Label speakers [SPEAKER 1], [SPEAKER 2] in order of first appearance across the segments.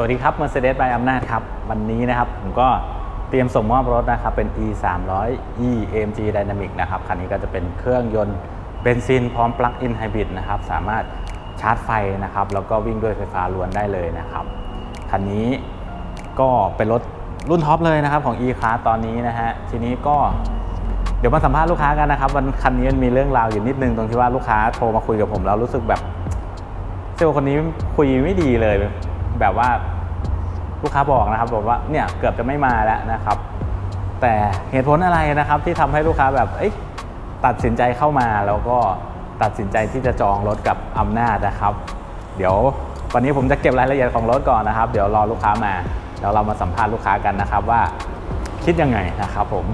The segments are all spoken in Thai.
[SPEAKER 1] สวัสดีครับ Mercedes by อำนาจครับ วันนี้นะครับผมก็เตรียมส่งมอบรถนะครับ เป็น e 3 0 0 e AMG Dynamic นะครับ คันนี้ก็จะเป็นเครื่องยนต์เบนซินพร้อมปลั๊กอินไฮบริดนะครับ สามารถชาร์จไฟนะครับ แล้วก็วิ่งด้วยไฟฟ้าล้วนได้เลยนะครับ คันนี้ก็เป็นรถรุ่นท็อปเลยนะครับของ e class ตอนนี้นะฮะ ทีนี้ก็เดี๋ยวมาสัมภาษณ์ลูกค้ากันนะครับวันคันนี้มันมีเรื่องราวอยู่นิดนึงตรงที่ว่าลูกค้าโทรมาคุยกับผมแล้วรู้สึกแบบเซลล์คนนี้คุยไม่ดีเลยแบบว่า ลูกค้าบอกนะครับบอกว่าเนี่ยเกือบจะไม่มาแล้วนะครับ แต่เหตุผลอะไรนะครับที่ทำให้ลูกค้าแบบเอ้ยตัดสินใจเข้ามาแล้วก็ตัดสินใจที่จะจองรถกับอำนาจนะครับ เดี๋ยววันนี้ผมจะเก็บรายละเอียดของรถก่อนนะครับ เดี๋ยวรอลูกค้ามาเดี๋ยวเรามาสัมภาษณ์ลูกค้ากันนะครับว่าคิดยังไงนะครับผม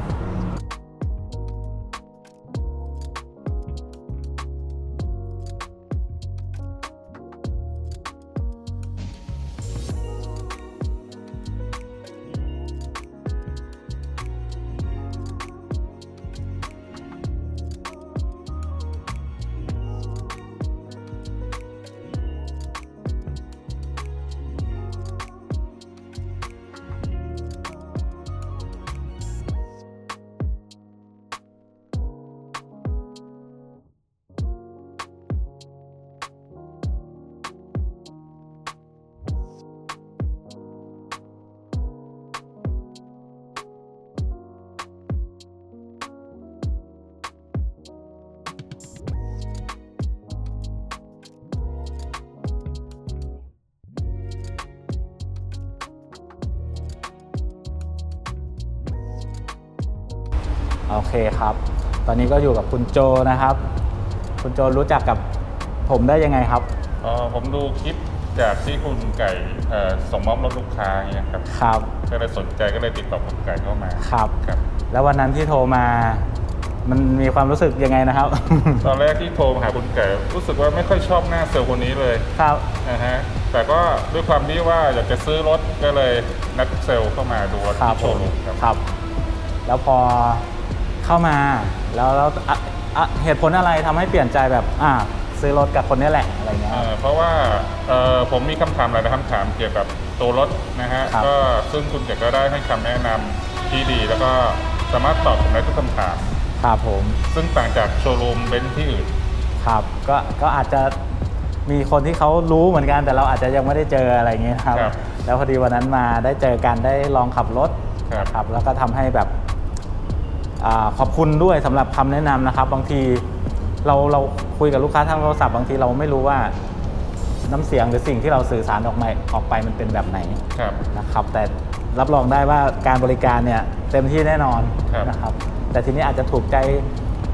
[SPEAKER 1] โอเคครับ ตอนนี้ก็อยู่กับคุณโจนะครับ คุณโจรู้จักกับผมได้ยังไงครับ
[SPEAKER 2] อ๋อผมดูคลิปจากที่คุณไก่เอ่อส่งมอบรถลูกค้าเนี่ยครับ
[SPEAKER 1] ครับ
[SPEAKER 2] ก็เลยสนใจก็เลยติดต่อคุณไก่เข้ามา
[SPEAKER 1] ครับ
[SPEAKER 2] ครับ
[SPEAKER 1] แล้ววันนั้นที่โทรมา มันมีความรู้สึกยังไงนะครับ
[SPEAKER 2] ตอนแรกที่โทรมาหาคุณไก่รู้สึกว่าไม่ค่อยชอบหน้าเซลล์คนนี้เลย
[SPEAKER 1] ครับ
[SPEAKER 2] นะฮะ แต่ก็ด้วยความที่ว่าอยากจะซื้อรถก็เลยนัดเซลล์เข้ามาดูรถ
[SPEAKER 1] ครับ
[SPEAKER 2] ที่โช
[SPEAKER 1] ผ
[SPEAKER 2] ว์
[SPEAKER 1] ม
[SPEAKER 2] รูมครับ
[SPEAKER 1] ครับ แล้วพอ เข้ามา แล้วแล้วอะอะเหตุผลอะไรทำให้เปลี่ยนใจแบบอ่าซื้อรถกับคนนี้แหละอะไรเงี้ย
[SPEAKER 2] เอ่อเพราะว่าเอ่อผมมีคำถามหลายๆคำถามเกี่ยวกับตัวรถนะฮะ
[SPEAKER 1] ครับ
[SPEAKER 2] ก็ซึ่งคุณเก๋ก็ได้ให้คำแนะนำที่ดี แล้วก็สามารถตอบผมได้ทุกคำถาม
[SPEAKER 1] ครับผม
[SPEAKER 2] ซึ่งต่างจากโชว์รูมเบนซ์ที่อื่น
[SPEAKER 1] ครับก็ก็อาจจะมีคนที่เขารู้เหมือนกัน แต่เราอาจจะยังไม่ได้เจออะไรเงี้ยครับ
[SPEAKER 2] ครับ
[SPEAKER 1] แล้วพอดีวันนั้นมาได้เจอกันได้ลองขับรถ
[SPEAKER 2] ครับ
[SPEAKER 1] ครับแล้วก็ทำให้แบบอา ขอบคุณด้วยสำหรับคำแนะนำนะครับ บางทีเราเราคุยกับลูกค้าทางโทรศัพท์บางทีเราไม่รู้ว่าน้ำเสียงหรือสิ่งที่เราสื่อสารออกมาออกไปมันเป็นแบบไหน
[SPEAKER 2] ครับ
[SPEAKER 1] นะครับ แต่รับรองได้ว่าการบริการเนี่ยเต็มที่แน่นอน
[SPEAKER 2] ครับ
[SPEAKER 1] นะครับ แต่ทีนี้อาจจะถูกใจ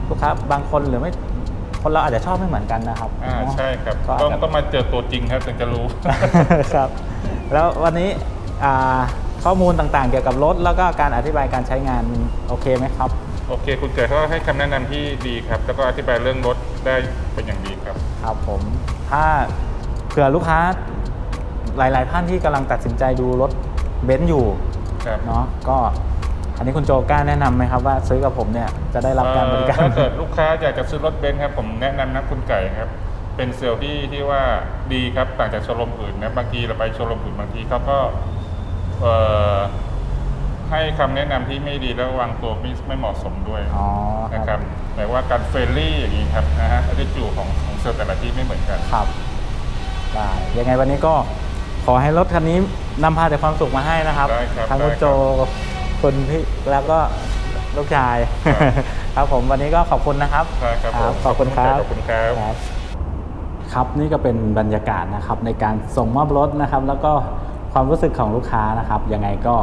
[SPEAKER 1] ลูกค้าบางคนหรือไม่คนเราอาจจะชอบไม่เหมือนกันนะครับ
[SPEAKER 2] อ่า
[SPEAKER 1] เนาะ
[SPEAKER 2] ใช่ครับ
[SPEAKER 1] ก็
[SPEAKER 2] ต้อง
[SPEAKER 1] อาจจะ
[SPEAKER 2] ต้องมาเจอตัวจริงครับถึงจะรู้
[SPEAKER 1] ครับ แล้ววันนี้อ่า ข้อมูลต่างๆ เกี่ยวกับรถ แล้วก็การอธิบายการใช้งานโอเคไหมครับ
[SPEAKER 2] โอเค คุณเกิดเขาให้คำแนะนำที่ดีครับ แล้วก็อธิบายเรื่องรถได้เป็นอย่างดีครับ
[SPEAKER 1] ครับผมถ้าเผื่อลูกค้าหลาย ๆ ท่านที่กำลังตัดสินใจดูรถเบนซ์อยู่
[SPEAKER 2] ครับ
[SPEAKER 1] เนาะก็อันนี้คุณโจกล้าแนะนำไหมครับว่าซื้อกับผมเนี่ยจะได้รับการบริการ
[SPEAKER 2] เอ่อถ้าเกิดลูกค้าอยากจะซื้อรถเบนซ์ครับ ผมแนะนำนะคุณไก่ครับ เป็นเซลล์ที่ที่ว่าดีครับ ต่างจากโชว์รูมอื่นนะ บางทีเราไปโชว์รูมอื่นบางทีเขาก็เอ่อ ให้คำแนะนำที่ไม่ดีแล้ววางตัวไม่ไม่เหมาะสมด้วย
[SPEAKER 1] อ๋อค
[SPEAKER 2] นะค
[SPEAKER 1] รั
[SPEAKER 2] รั
[SPEAKER 1] บบ
[SPEAKER 2] หมายว่าการเฟรนลี่อย่างนี้ครับนะฮะอัตจูของของเซลล์แต่ละที่ไม่เหมือนกัน
[SPEAKER 1] ครับได้ยังไงวันนี้ก็ขอให้รถคันนี้นำพาแต่ความสุขมาให้นะครับ
[SPEAKER 2] ได้ครับ
[SPEAKER 1] ทั้ง
[SPEAKER 2] ได้
[SPEAKER 1] คุณโจคุณพี่แล้วก็ลูกชาย
[SPEAKER 2] ครับ
[SPEAKER 1] ครับผมวันนี้ก็ขอบคุณนะครับ
[SPEAKER 2] ได้ครับผม
[SPEAKER 1] ขอบคุณครับ
[SPEAKER 2] ขอบคุณครับ
[SPEAKER 1] ครับครับนี่ก็เป็นบรรยากาศนะครับในการส่งมอบรถนะครับ แล้วก็ ความรู้สึกของลูกค้านะครับยังไงก็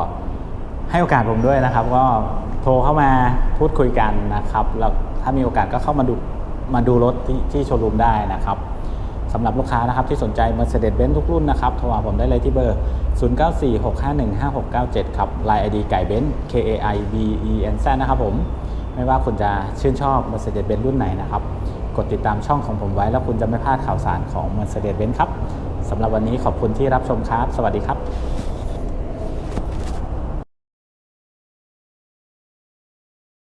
[SPEAKER 1] ให้โอกาสผมด้วยนะครับ ก็โทรเข้ามาพูดคุยกันนะครับแล้วถ้ามีโอกาสก็เข้ามาดูมาดูรถที่ที่โชว์รูมได้นะครับสำหรับลูกค้านะครับที่สนใจ Mercedes-Benz ทุกรุ่นนะครับโทรหาผมได้เลยที่เบอร์ 0946515697 ครับ Line ID ไก่เบนซ์ K A I B E N Z นะครับผม ไม่ว่าคุณจะชื่นชอบ Mercedes-Benz รุ่นไหนนะครับ กดติดตามช่องของผมไว้ แล้วคุณจะไม่พลาดข่าวสารของ Mercedes-Benz ครับสำหรับวันนี้ขอบคุณที่รับชมครับ สวัสดีครับ